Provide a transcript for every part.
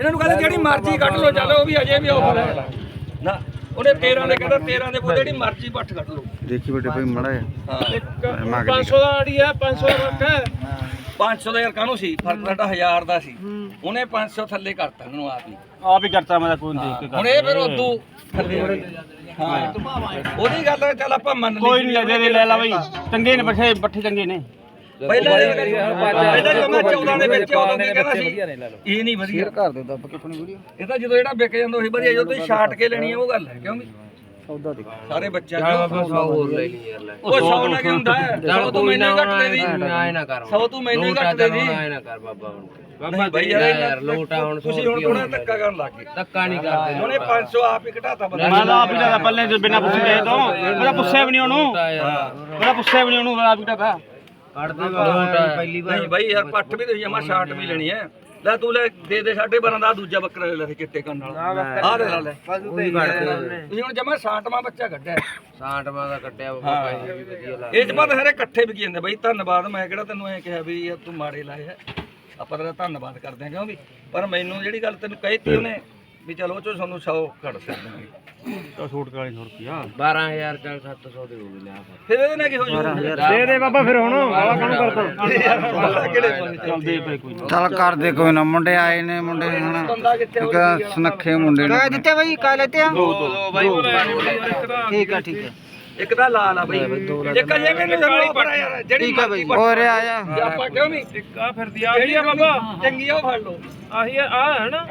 ਇਹਨਾਂ ਨੂੰ ਕਹਿੰਦੇ ਜਿਹੜੀ ਮਰਜ਼ੀ ਕੱਢ ਲਓ ਚੱਲ ਉਹ ਵੀ ਅਜੇ ਵੀ ਆਫਰ ਹੈ। ਨਾ ਉਹਨੇ 13 ਦੇ ਕਹਿੰਦਾ 13 ਦੇ ਪੁੱਤ ਜਿਹੜੀ ਮਰਜ਼ੀ ਪੱਠ ਕੱਢ ਲਓ। ਦੇਖੀ ਵੱਡੇ ਭਾਈ ਮੜਾ ਹਾਂ। ਮੰਗ 500 ਦਾ ਅੜੀ ਹੈ 500 ਦਾ ਰੱਖਾ 500 ਦਾ ਯਾਰ ਕਾਹਨੂੰ ਸੀ? ਫ਼ਰਕ ਸਾਡਾ 1000 ਦਾ ਸੀ। ਉਹਨੇ 500 ਥੱਲੇ ਕਰਤਾ ਇਹਨੂੰ ਆਪ ਹੀ। ਆਪ ਹੀ ਕਰਤਾ ਮੈਂ ਕੋਈ ਦੇਖ ਕੇ ਹੁਣ ਇਹ ਫਿਰ ਉਦੋਂ ਥੱਲੇ ਹੋ। ਹਾਂ। ਉਹਦੀ ਗੱਲ ਹੈ, ਚੱਲ ਆਪਾਂ ਮੰਨ ਲਈ ਕੋਈ ਨਹੀਂ ਲੈ ਲਾ ਬਈ। ਚੰਗੇ ਨੇ ਬੱਠੇ ਬੱਠੇ ਚੰਗੇ ਨੇ। ਪਹਿਲਾਂ ਇਹਦਾ ਜਦੋਂ ਮੈਂ 14 ਦੇ ਵਿੱਚ ਉਦੋਂ ਕੀ ਕਹਿੰਦਾ ਸੀ ਇਹ ਨਹੀਂ ਵਧੀਆ ਘਰ ਦੇ ਦੱਬ ਕੇ ਆਪਣੀ ਵੀਡੀਓ? ਇਹ ਤਾਂ ਜਦੋਂ ਜਿਹੜਾ ਵਿਕ ਜਾਂਦਾ ਉਹੀ ਵਧੀਆ ਜਦੋਂ ਤੁਸੀਂ ਛਾਟ ਕੇ ਲੈਣੀ ਹੈ ਉਹ ਗੱਲ ਹੈ ਕਿਉਂ ਵੀ? ਸੌਦਾ ਦੇ। ਸਾਰੇ ਬੱਚਿਆਂ ਨੂੰ ਹੋਰ ਲੈ ਲਈ ਯਾਰ ਉਹ 100 ਨਾਲ ਕੀ ਹੁੰਦਾ? ਹੈ 100 ਤੂੰ ਮੈਨੂੰ ਹੀ ਘੱਟ ਦੇ ਦੀ। ਆਏ ਨਾ ਕਰ। 100 ਤੂੰ ਮੈਨੂੰ ਹੀ ਘੱਟ ਦੇ ਦੀ। ਆਏ ਨਾ ਕਰ ਬਾਬਾ ਹੁਣ ਬਾਬਾ ਬਈ ਯਾਰ ਯਾਰ ਲੋਟਾ ਹੁਣ ਤੁਸੀਂ ਹੁਣ ਥੋੜਾ ਧੱਕਾ ਕਰਨ ਲੱਗ ਗਏ। ਧੱਕਾ ਨਹੀਂ ਕਰਦੇ। ਉਹਨੇ 500 ਆਪ ਹੀ ਘਟਾਤਾ ਬੰਦਾ। ਮੈਂ ਤਾਂ ਆਪ ਹੀ ਲੈਦਾ ਪੱਲੇ ਤੇ ਬਿਨਾ ਪੁੱਛੇ ਗਏ ਤੋਂ। ਮੇਰਾ ਪੁੱਛਿਆ ਵੀ ਨਹੀਂ ਉਹਨੂੰ। ਮੇਰਾ ਪੁੱਛਿਆ ਵੀ ਨਹੀਂ ਉਹਨੂੰ ਆਪ ਹੀ ਕੱਢਦੇ ਲੋਟਾ ਪਹਿਲੀ ਨਹੀਂ ਬਾਈ ਯਾਰ ਪੱਠ ਵੀ ਤੁਸੀਂ ਜਮਾ ਸ਼ਾਰਟ ਵੀ ਲੈਣੀ ਹੈ ਲੈ ਤੂੰ ਲੈ ਦੇ ਦੇ ਸਾਡੇ ਬਾਰਾਂ ਦਾ ਦੂਜਾ ਬੱਕਰਾ ਲੈ ਲੈ ਫਿਰ ਚਿੱਟੇ ਕੰਨ ਨਾਲ। ਆਹ ਦੇ ਲੈ। ਲੈ ਤੁਸੀਂ ਹੁਣ ਜਮਾ ਸ਼ਾਂਟਵਾ ਬੱਚਾ ਕੱਢਿਆ। ਸਾਂਟਵਾ ਦਾ ਕੱਟਿਆ ਬਾਬਾ ਪੈਸੇ ਵੀ ਵਧੀਆ ਲਾ ਇਹ ਚ ਬਾਅਦ ਹਰੇ ਇਕੱਠੇ ਵਿਕੀ ਜਾਂਦੇ ਬਾਈ ਧੰਨਵਾਦ। ਮੈਂ ਕਿਹੜਾ ਤੈਨੂੰ ਐ ਕਿਹਾ ਵੀ ਯਾਰ ਤੂੰ ਮਾੜੇ ਲਾਏ ਆਪਾਂ ਤੇਰਾ ਧੰਨਵਾਦ ਕਰਦੇ ਹਾਂ ਕਿਉਂ ਵੀ ਪਰ ਮੈਨੂੰ ਜਿਹੜੀ ਗੱਲ ਤੈਨੂੰ ਕਹੀਤੀ ਉਹਨੇ ਵੀ ਚਲੋ ਉਹ ਚੋਂ ਤੁਹਾਨੂੰ 100 ਕੱਢ ਸਕਦੇ ਹਾਂ ਛੋਟ ਕਾਲੀ 100 ਰੁਪਿਆ 12000 ਚੱਲ 700 ਦੇ ਹੋ ਗਏ ਲਿਆ ਫਿਰ ਇਹਦੇ ਨਾਲ ਕੀ ਹੋ ਜੂ ਦੇ ਦੇ ਬਾਬਾ ਫਿਰ ਹੁਣ ਆਵਾ ਕੰਮ ਕਰਦਾ ਕਿਹੜੇ ਪਾਸੇ ਚੱਲ ਦੇ ਪਏ ਕੋਈ ਚੱਲ ਕਰ ਦੇ ਕੋਈ ਨਾ ਮੁੰਡੇ ਆਏ ਨੇ ਮੁੰਡੇ ਹੁਣ ਬੰਦਾ ਕਿੱਥੇ ਹੋ ਇੱਕ ਸੁਨੱਖੇ ਮੁੰਡੇ ਨੇ ਦਿੱਤੇ ਬਾਈ ਕਾ ਲੈਤੇ ਆ ਦੋ ਦੋ ਬਾਈ ਠੀਕ ਆ ਠੀਕ ਆ। ਇੱਕ ਤਾਂ ਲਾਲ ਆ ਬਾਈ। ਇੱਕ ਅਜੇ ਮੈਨੂੰ ਜਮਾ ਉੱਪਰ ਆ ਯਾਰ ਜਿਹੜੀ ਮਰਜ਼ੀ ਪੱਟ ਓਰੇ ਆ ਜਾ। ਆਪਾਂ ਕਿਉਂ ਨਹੀਂ? ਇੱਕ ਆ ਫਿਰਦੀ ਆ ਗਈ ਆ ਬਾਬਾ। ਚੰਗੀ ਆ ਫੜ ਲਓ। ਆਹੀ ਆ ਹੈ ਨਾ।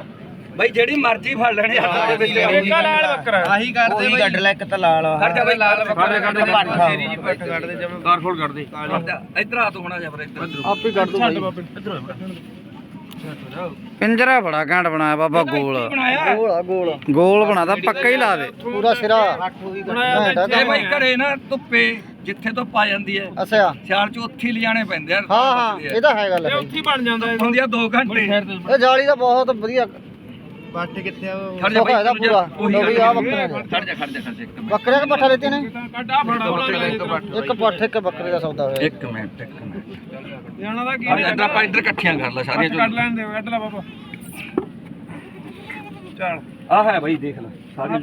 ਬਾਈ ਜਿਹੜੀ ਮਰਜ਼ੀ ਫੜ ਲੈਣੀ ਹੱਥ ਦੇ ਵਿੱਚ ਇੱਕ ਲਾਲ ਬੱਕਰਾ ਆਹੀ ਕਰਦੇ ਬਈ। ਕੱਢ ਲੈ ਇੱਕ ਤਾਂ ਲਾਲ ਆ ਖੜ ਜਾ ਬਾਈ ਲਾਲ ਕੱਢ ਕੱਢ ਦੇ ਪੱਠ ਸ਼ੇਰੀ ਜੀ। ਪੱਠ ਕੱਢ ਦੇ ਜਮ। ਕਾਰਫੋਲ ਕੱਢ ਦੇ। ਇੱਧਰ ਆ ਤੂੰ ਹੁਣਾ ਜਾ ਫਿਰ ਇੱਧਰ। ਆਪ ਕਰ ਦੋ ਬਾਈ। ਪਿੰਜਰਾ ਬੜਾ ਘੈਂਟ ਬਣਾਇਆ ਬਾਬਾ ਗੋਲ। ਬਣਾਇਆ। ਗੋਲ ਆ ਗੋਲ ਗੋਲ ਬਣਾਦਾ ਪੱਕਾ ਹੀ ਲਾ ਦੇ। ਪੂਰਾ ਸਿਰਾ। ਇਹ ਬਾਈ ਘਰੇ ਨਾ ਧੁੱਪੇ ਜਿੱਥੇ ਤੋਂ ਪਾ ਜਾਂਦੀ ਹੈ। ਅੱਛਾ। ਸਿਆਲ ਚ ਉੱਥੇ ਹੀ ਲਿਜਾਣੇ ਪੈਂਦੇ ਆ। ਹਾਂ ਹਾਂ। ਇਹ ਤਾਂ ਹੈ ਗੱਲ ਇਹ ਉੱਥੇ ਬਣ ਜਾਂਦਾ ਹੁੰਦੀ ਆ 2 ਘੰਟੇ। ਇਹ ਜਾਲੀ ਦਾ ਬਹੁਤ ਵਧੀਆ ਖੜ ਜਾ ਬਾਈ ਇਹਦਾ ਪੂਰਾ। ਉਹੀ ਲੋ ਵੀ ਗੱਲ ਆ ਹੈ। ਬੱਕਰੇ ਦੇ ਖੜ ਜਾ ਖੜ ਜਾ ਖੜ ਜਾ ਇੱਕ ਮਿੰਟ। ਬੱਕਰੇ ਦਾ ਪੱਠਾ ਲੈਤੇ ਨੇ? ਕੱਢ ਆ ਫੜਾ ਉਹਨਾਂ ਨੇ ਇੱਕ ਪੱਠ ਇੱਕ ਬੱਕਰੇ ਦਾ ਸੌਦਾ ਹੋਇਆ। ਇੱਕ ਮਿੰਟ ਇੱਕ ਮਿੰਟ। ਜਾਣਾ ਦਾ ਕੀ ਆ ਇੱਧਰ ਆਪਾਂ ਇੱਧਰ ਇਕੱਠੀਆਂ ਕਰ ਲੈ ਸਾਰੀਆਂ ਕੱਢ ਲੈਣ ਦੇ ਕੱਢ ਲੈ ਬਾਬਾ। ਚੱਲ। ਆ ਹੈ ਬਾਈ ਦੇਖ ਲੈ। ਸਾਰੀ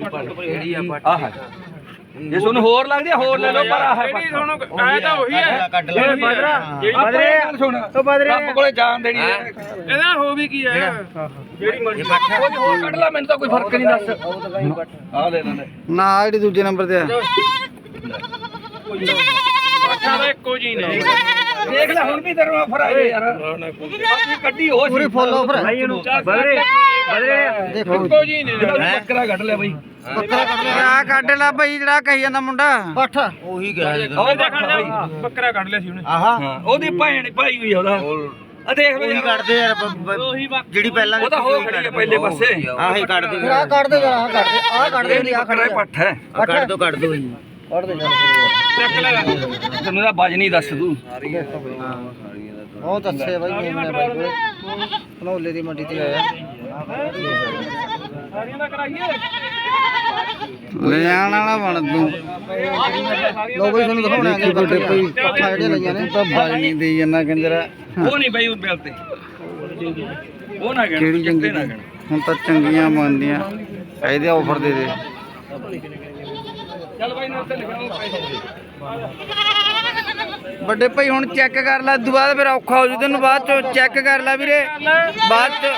ਜਿਹੜੀ ਆ ਆ ਹੈ। ਜੇ ਤੁਹਾਨੂੰ ਹੋਰ ਲੱਗਦੀ ਆ ਹੋਰ ਲੈ ਲਓ ਪਰ ਆ ਹੈ ਕਿਹੜੀ ਤੁਹਾਨੂੰ ਤਾਂ ਉਹੀ ਹੈ ਕੱਢ ਲੈ ਬਦਰਾ ਬਦਰੇ ਗੱਲ ਸੁਣ। ਰੱਬ ਕੋਲੇ ਜਾਨ ਦੇਣੀ ਹੈ। ਇਹਦਾ ਹੋ ਵੀ ਕੀ ਹੈ ਜਿਹੜੀ ਮਰਜ਼ੀ ਕੋਈ ਹੋਰ ਕੱਢ ਲੈ ਮੈਨੂੰ ਤਾਂ ਕੋਈ ਫ਼ਰਕ ਨਹੀਂ ਦੱਸ। ਆ ਲੈ ਲੈ ਨਾ ਜਿਹੜੀ ਦੂਜੇ ਨੰਬਰ ਤੇ ਆ। ਅੱਛਾ ਦਾ ਇੱਕੋ ਜੀ ਨੇ ਦੇਖ ਲੈ ਹੁਣ ਵੀ ਤੇਰੇ ਆਫਰ ਆਏ ਯਾਰ। ਕੱਢੀ ਹੋ। ਪੂਰੀ ਫੁੱਲ ਆਫਰ ਬਦਰੇ। ਬਦਰੇ ਦੇਖੋ ਜੀ ਨੇ ਬੱਕਰਾ ਕੱਢ ਲਿਆ ਬਾਈ। ਬੱਕਰਾ ਕੱਢ ਲਿਆ। ਆ ਕੱਢ ਲੈ ਭਾਈ ਜਿਹੜਾ ਕਹੀ ਜਾਂਦਾ ਮੁੰਡਾ। ਪੱਠ। ਉਹੀ ਗਿਆ ਜੀ ਉਹ ਦੇਖਣ ਜਾ ਬੱਕਰਾ ਕੱਢ ਲਿਆ ਸੀ ਉਹਨੇ। ਆਹਾ। ਹਾਂ ਉਹਦੀ ਭੈਣ ਭਾਈ ਹੋਈ ਆ ਉਹਦਾ। ਆ ਦੇਖ ਲਓ ਯਾਰ। ਕੱਢਦੇ ਯਾਰ ਉਹੀ ਬੱਕ ਜਿਹੜੀ ਪਹਿਲਾਂ ਉਹ ਤਾਂ ਹੋ ਖੜੀ ਹੈ ਪਹਿਲੇ ਪਾਸੇ। ਆਹੀ ਕੱਢਦੇ ਫਿਰ ਆ ਕੱਢ ਦੇ ਜਰਾ ਆ ਕੱਢ ਦੇ ਆ ਕੱਢ ਦੇ ਇਹ ਨਹੀਂ ਆ ਬੱਕਰਾ ਇਹ ਪੱਠ ਹੈ। ਕੱਢ ਦੋ ਕੱਢ ਦੋ ਜੀ ਕੱਢ ਦੇ ਜਰਾ ਚੱਕ ਲੈ। ਤੈਨੂੰ ਦਾ ਵਜ ਨਹੀਂ ਦੱਸ ਤੂੰ। ਬਹੁਤ ਅੱਛੇ ਬਾਈ ਕੋਲੇ ਧਨੌਲੇ ਦੀ ਮੰਡੀ ਤੇ ਆਇਆ। ਸਾਰੀਆਂ ਦਾ ਕਰਾਈਏ। ਲੈ ਜਾਣ ਵਾਲਾ ਬਣ ਤੂੰ ਲੋ ਬਾਈ ਤੁਹਾਨੂੰ ਦਿਖਾਉਣਾ ਹੈ ਪੱਠਾ ਜਿਹੜੀਆਂ ਲਈਆਂ ਨੇ। ਤਾਂ ਬਾਜ ਨਹੀਂ ਦੇਈ ਜਾਂਦਾ ਕੰਜਰਾ। ਉਹ ਨਹੀਂ ਬਈ ਉਹ ਬਿਲ ਤੇ। ਉਹ ਨਾ ਗਣ ਕਿਹੜੀ ਚੰਗੀ ਨਾ ਗਣ ਹੁਣ ਤਾਂ ਚੰਗੀਆਂ ਮੰਨਦੀਆਂ ਇਹਦੇ ਆਫਰ ਦੇ ਦੇ। ਚੱਲ ਬਾਈ ਨਾ ਉੱਤੇ ਲਿਖਾਓ ਪੈਸੇ। ਵੱਡੇ ਭਾਈ ਹੁਣ ਚੈੱਕ ਕਰ ਲੈ। ਦੁਬਾਰਾ ਬਾਅਦ ਫਿਰ ਔਖਾ ਹੋ ਜੂ ਤੈਨੂੰ ਬਾਅਦ ਚ ਚੈੱਕ ਕਰ ਲੈ ਵੀਰੇ। ਬਾਅਦ ਚ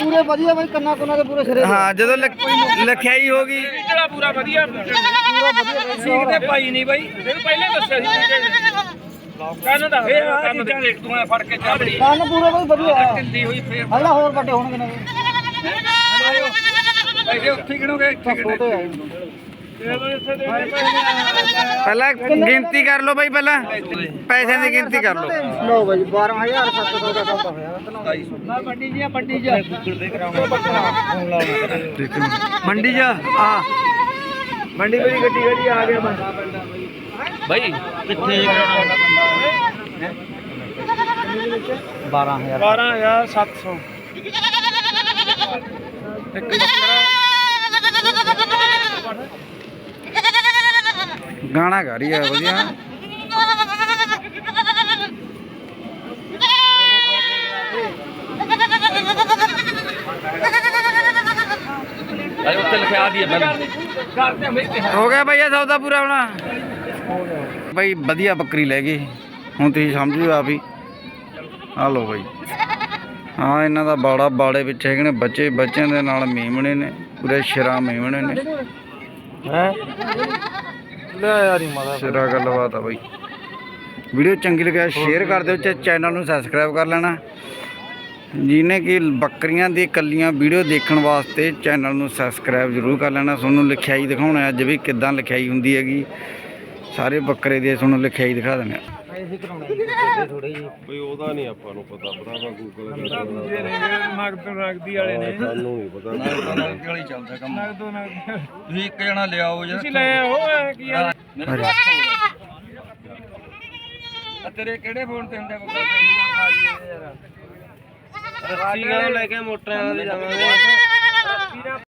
ਪੂਰੇ ਵਧੀਆ ਬਾਈ ਕੰਨਾ ਕੁੰਨਾ ਦੇ ਪੂਰੇ ਸਿਰੇ ਹਾਂ ਜਦੋਂ ਲਿਖ- ਲਿਖਾਈ ਹੋ ਗਈ। ਜਿਹੜਾ ਪੂਰਾ ਵਧੀਆ ਪੂਰਾ। ਵਧੀਆ ਸੀਖ ਤੇ ਪਾਈ ਨਹੀਂ ਬਾਈ। ਤੈਨੂੰ ਪਹਿਲੇ ਦੱਸਿਆ ਸੀ ਕੰਨ ਦਾ ਇਹ ਆ ਚੀਜ਼ਾਂ ਦੇਖ ਤੂੰ ਫੜ ਕੇ ਚਾਬੜੀ ਕੰਨ ਪੂਰਾ ਬਾਈ ਵਧੀਆ। ਹੈ ਢਿੱਲੀ ਹੋਈ ਫੇਰ। ਹਲਾ ਹੋਰ ਵੱਡੇ ਹੋਣਗੇ ਨਾ। ਪੈਸੇ ਉੱਥੇ ਗਿਣੋਗੇ ਇੱਥੇ ਗਿਣੋ। ਛੋਟੇ ਆਏ ਇਹਦੋਂ ਇੱਥੇ ਦੇ ਪਹਿਲਾਂ ਗਿਣਤੀ ਕਰ ਲਓ ਭਾਈ ਪਹਿਲਾਂ ਪੈਸਿਆਂ ਦੀ ਗਿਣਤੀ ਕਰ ਲਓ ਲਓ ਬਾਈ 12700 ਦਾ ਸੌਦਾ ਹੋਇਆ ਢਾਈ ਮੰਡੀ ਜੀ ਮੰਡੀ ਜੀ ਮੰਡੀ ਜਾ ਆ ਮੰਡੀ ਮੇਰੀ ਗੱਡੀ ਗੱਡੀ ਆ ਗਿਆ ਮੈਂ ਬਾਈ ਕਿੱਥੇ ਜੀ 12000 12700 ਇੱਕ ਬੱਕਰਾ ਗਾਣਾ ਗਾ ਰਹੀ ਹੈ ਵਧੀਆ। ਅਰੇ ਉੱਤੇ ਲਿਖਿਆ ਦੀ ਹੈ ਗਿਆ ਇਹ ਸੌਦਾ ਪੂਰਾ ਹੋਣਾ। ਬਈ ਵਧੀਆ ਬੱਕਰੀ ਲੈ ਗਏ ਹੁਣ ਤੁਸੀਂ ਸਮਝੋ ਆਪ ਹੀ। ਆ ਲਓ ਬਈ। ਹਾਂ ਇਹਨਾਂ ਦਾ ਬਾੜਾ ਬਾੜੇ ਵਿੱਚ ਹੈਗੇ ਨੇ। ਬੱਚੇ ਬੱਚਿਆਂ ਦੇ ਨਾਲ ਮੇਮਣੇ ਨੇ। ਪੂਰੇ ਸ਼ਰਾ ਮੇਮਣੇ ਨੇ। ਹੈ? ਲੈ ਯਾਰ ਹੀ ਮਾਦਾ ਸਿਰਾ ਗੱਲਬਾਤ ਆ ਬਈ। ਵੀਡੀਓ ਚੰਗੀ ਲੱਗਿਆ ਸ਼ੇਅਰ ਕਰ ਦਿਓ ਤੇ ਚੈਨਲ ਨੂੰ ਸਬਸਕ੍ਰਾਈਬ ਕਰ ਲੈਣਾ। ਜਿਹਨੇ ਕਿ ਬੱਕਰੀਆਂ ਦੀ ਕੱਲੀਆਂ ਵੀਡੀਓ ਦੇਖਣ ਵਾਸਤੇ ਚੈਨਲ ਨੂੰ ਸਬਸਕ੍ਰਾਈਬ ਜ਼ਰੂਰ ਕਰ ਲੈਣਾ। ਤੁਹਾਨੂੰ ਲਿਖਾਈ ਦਿਖਾਉਣਾ ਅੱਜ ਵੀ ਕਿੱਦਾਂ ਲਿਖਾਈ ਹੁੰਦੀ ਹੈਗੀ। ਸਾਰੇ ਬੱਕਰੇ ਦੀ ਤੁਹਾਨੂੰ ਲਿਖਾਈ ਦਿਖਾ ਦਿੰਦੇ ਆ ਇਹ ਕਰਾਉਣਾ ਥੋੜੇ ਜਿਹੇ। ਬਈ ਉਹਦਾ ਨਹੀਂ ਆਪਾਂ ਨੂੰ ਪਤਾ ਭਰਾਵਾ ਗੂਗਲ ਕਰ ਦੂਜੇ ਨੇ ਨਗਦ ਨਗਦੀ ਵਾਲੇ ਨੇ। ਸਾਨੂੰ ਨਹੀਂ। ਪਤਾ ਨਾਲ ਵਾਲੀ ਚੱਲਦਾ ਕੰਮ। ਨਗਦੋ ਨਗਦੀ ਤੁਸੀਂ ਇੱਕ ਜਣਾ ਲਿਆਓ ਯਾਰ ਤੁਸੀਂ ਲੈ ਆਓ ਕੀ ਆ? ਤੇਰੇ ਕਿਹੜੇ ਫੋਨ ਤੇ ਹੁੰਦਾ ਬੱਕਰਾ ਰੱਸੀ ਕਦੋਂ ਲੈ ਕੇ ਮੋਟਰਾਂ ਦੇ। ਜਾਵਾਂਗੇ